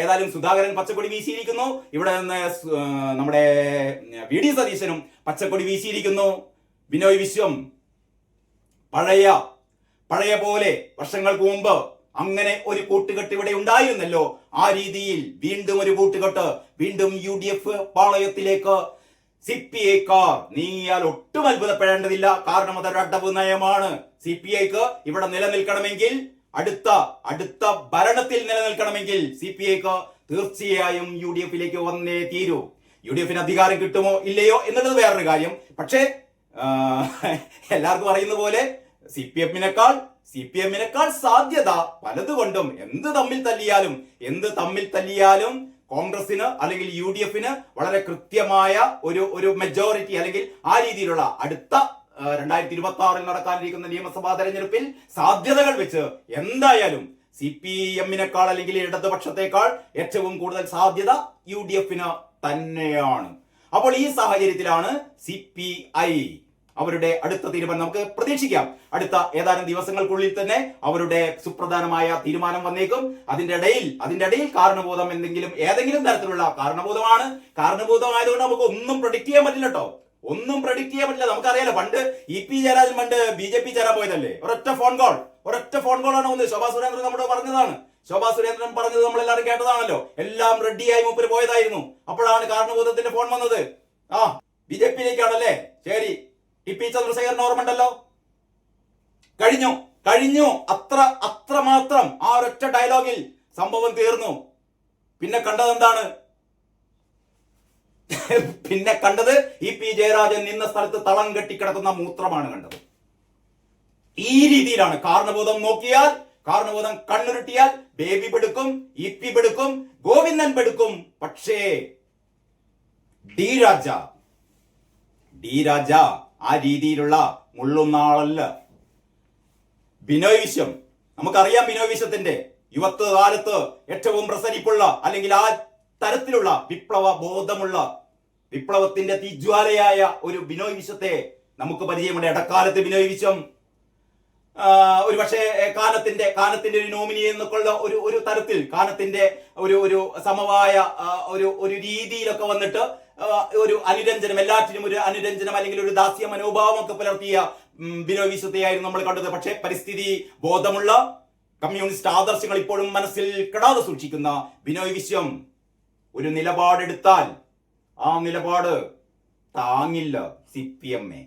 ഏതായാലും സുധാകരൻ പച്ചക്കൊടി വീശിയിരിക്കുന്നു. ഇവിടെ നിന്ന് നമ്മുടെ വി ഡി സതീശനും പച്ചക്കൊടി വീശിയിരിക്കുന്നു. ബിനോയ് വിശ്വം പഴയ പഴയ പോലെ വർഷങ്ങൾക്ക് മുമ്പ് അങ്ങനെ ഒരു കൂട്ടുകെട്ട് ഇവിടെ ഉണ്ടായിരുന്നല്ലോ. ആ രീതിയിൽ വീണ്ടും ഒരു കൂട്ടുകെട്ട് വീണ്ടും യു ഡി എഫ് പാളയത്തിലേക്ക് സി പി ഐക്കാർ നീയാൽ ഒട്ടും അത്ഭുതപ്പെടേണ്ടതില്ല. കാരണം അതൊരു അടവ് നയമാണ്. സി പി ഐക്ക് ഇവിടെ നിലനിൽക്കണമെങ്കിൽ അടുത്ത അടുത്ത ഭരണത്തിൽ നിലനിൽക്കണമെങ്കിൽ സി പി ഐക്ക് തീർച്ചയായും യു ഡി എഫിലേക്ക് വന്നേ തീരൂ. യു ഡി എഫിന് അധികാരം കിട്ടുമോ ഇല്ലയോ എന്നുള്ളത് വേറൊരു കാര്യം. പക്ഷേ എല്ലാവർക്കും അറിയുന്ന പോലെ സി പി എമ്മിനേക്കാൾ സി പി എമ്മിനേക്കാൾ സാധ്യത പലതുകൊണ്ടും എന്ത് തമ്മിൽ തല്ലിയാലും എന്ത് തമ്മിൽ തല്ലിയാലും കോൺഗ്രസിന് അല്ലെങ്കിൽ യു ഡി എഫിന് വളരെ കൃത്യമായ ഒരു ഒരു മെജോറിറ്റി അല്ലെങ്കിൽ ആ രീതിയിലുള്ള അടുത്ത രണ്ടായിരത്തി ഇരുപത്തി ആറിൽ നടക്കാനിരിക്കുന്ന നിയമസഭാ തെരഞ്ഞെടുപ്പിൽ സാധ്യതകൾ വെച്ച് എന്തായാലും സി പി എമ്മിനേക്കാൾ അല്ലെങ്കിൽ ഇടതുപക്ഷത്തെക്കാൾ ഏറ്റവും കൂടുതൽ സാധ്യത യു ഡി എഫിന് തന്നെയാണ്. അപ്പോൾ ഈ സാഹചര്യത്തിലാണ് സി പി ഐ അവരുടെ അടുത്ത തീരുമാനം നമുക്ക് പ്രതീക്ഷിക്കാം. അടുത്ത ഏതാനും ദിവസങ്ങൾക്കുള്ളിൽ തന്നെ അവരുടെ സുപ്രധാനമായ തീരുമാനം വന്നേക്കും. അതിന്റെ ഇടയിൽ അതിന്റെ ഇടയിൽ കാരണബോധം എന്തെങ്കിലും ഏതെങ്കിലും തരത്തിലുള്ള കാരണബോധമാണ്. കാരണബോധമായതുകൊണ്ട് നമുക്ക് ഒന്നും പ്രൊഡിക്ട് ചെയ്യാൻ പറ്റില്ല കേട്ടോ ഒന്നും പ്രൊഡിക്ട് ചെയ്യാൻ പറ്റില്ല. നമുക്കറിയാലോ പണ്ട് ഇ പി ജയരാജൻ പണ്ട് ബി ജെ പി ചേരാൻ പോയതല്ലേ? ഒരൊറ്റ ഫോൺ കോൾ ഒരൊറ്റ ഫോൺ കോൾ ആണ് വന്നത്. ശോഭാ സുരേന്ദ്രൻ നമ്മുടെ പറഞ്ഞതാണ്. ശോഭാ സുരേന്ദ്രൻ പറഞ്ഞത് നമ്മൾ എല്ലാവരും കേട്ടതാണല്ലോ. എല്ലാം റെഡിയായി മൂപ്പര് പോയതായിരുന്നു. അപ്പോഴാണ് കാരണബോധത്തിന്റെ ഫോൺ വന്നത്. ആ ബി ജെ പിയിലേക്കാണല്ലേ? ശരി. ടി പി ചന്ദ്രശേഖരൻ ഓർമ്മണ്ടല്ലോ കഴിഞ്ഞു കഴിഞ്ഞു. അത്ര അത്ര മാത്രം ആ ഒരൊറ്റ ഡയലോഗിൽ സംഭവം തീർന്നു. പിന്നെ കണ്ടത് എന്താണ് പിന്നെ കണ്ടത് ഇ പി ജയരാജൻ നിന്ന സ്ഥലത്ത് തളം കെട്ടിക്കിടക്കുന്ന മൂത്രമാണ് കണ്ടത്. ഈ രീതിയിലാണ് കാരണബോധം നോക്കിയാൽ കാരണബോധം കണ്ണുരുട്ടിയാൽ ബേബി പെടുക്കും ഇ പി പെടുക്കും ഗോവിന്ദൻ പെടുക്കും. പക്ഷേ ഡി രാജ ഡി രാജ ആ രീതിയിലുള്ള മുള്ളുന്ന ആളല്ല. ബിനോയ് വിശ്വം നമുക്കറിയാം ബിനോയ് വിശ്വത്തിന്റെ യുവത്വ കാലത്ത് ഏറ്റവും പ്രസരിപ്പുള്ള അല്ലെങ്കിൽ ആ തരത്തിലുള്ള വിപ്ലവ ബോധമുള്ള വിപ്ലവത്തിന്റെ തീജ്വാലയായ ഒരു ബിനോയ് വിശ്വത്തെ നമുക്ക് പരിചയമുണ്ട്. ഇടക്കാലത്ത് ബിനോയ് വിശ്വം ഒരു പക്ഷേ കാനത്തിന്റെ കാനത്തിന്റെ ഒരു നോമിനി എന്നൊക്കെയുള്ള ഒരു ഒരു തരത്തിൽ കാനത്തിന്റെ ഒരു ഒരു സമവായ ഒരു ഒരു രീതിയിലൊക്കെ വന്നിട്ട് ഒരു അനുരഞ്ജനം എല്ലാറ്റിനും ഒരു അനുരഞ്ജനം അല്ലെങ്കിൽ ഒരു ദാസ്യ മനോഭാവം ഒക്കെ പുലർത്തിയ ബിനോയ് വിശ്വത്തെയായിരുന്നു നമ്മൾ കണ്ടത്. പക്ഷേ പരിസ്ഥിതി ബോധമുള്ള കമ്മ്യൂണിസ്റ്റ് ആദർശങ്ങൾ ഇപ്പോഴും മനസ്സിൽ കെടാതെ സൂക്ഷിക്കുന്ന ബിനോയ് വിശ്വം ഒരു നിലപാടെടുത്താൽ ആ നിലപാട് താങ്ങില്ല സി പി എമ്മെ